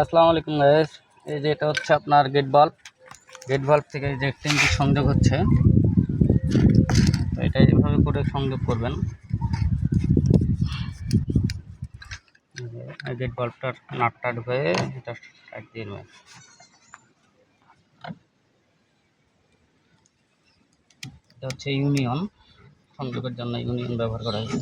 আসসালামু আলাইকুম গাইস এই যে এটা হচ্ছে আপনার গেট বাল্ব গেট বাল্ব থেকে যে ট্যাঙ্কি সংযোগ হচ্ছে। তো এটা এইভাবে করে সংযোগ করবেন। গেট বাল্বটার নাটটা ঢুকে এটা টাইট দিয়ে দেবেন এটা হচ্ছে ইউনিয়ন সংযোগের জন্য ইউনিয়ন ব্যবহার করা হয়েছে।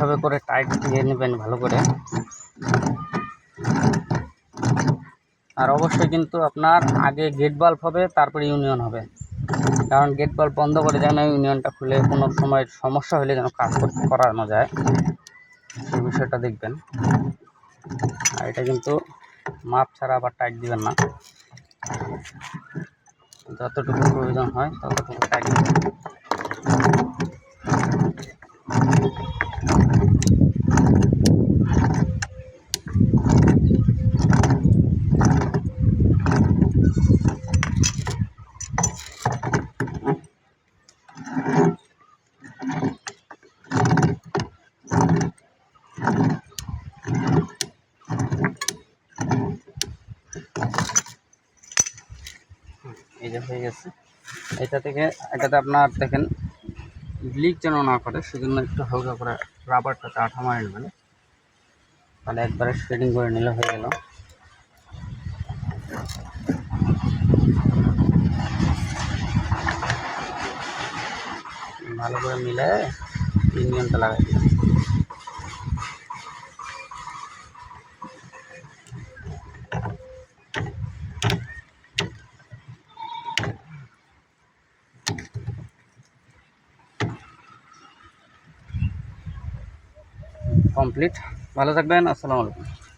এইভাবে করে টাইট দিয়ে নেবেন, ভালো করে। আর অবশ্যই কিন্তু আপনার আগে গেট বাল্ব হবে, তারপরে ইউনিয়ন হবে। কারণ গেট বাল্ব বন্ধ করে যেন ইউনিয়নটা খুলে কোনো সময় সমস্যা হলে যেন কাজ করতে করানো যায়। সেই বিষয়টা দেখবেন। আর এটা কিন্তু মাপ ছাড়া আবার টাইট দিবেন না। যতটুকু প্রয়োজন হয় ততটুকু টাইট দিবেন। এই যে হয়ে গেছে। এটা থেকে, এটাতে আপনার দেখেন লিক যেন না করে, সেজন্য একটু হালকা করে রাবারটাতে আঠা মারে নেবেন। তাহলে একবারে শেডিং করে নিলে হয়ে গেল। ভালো করে মিলে ইঞ্জিনটা লাগাই দিলাম। কমপ্লিট ভালো থাকবেন আসসালামু আলাইকুম।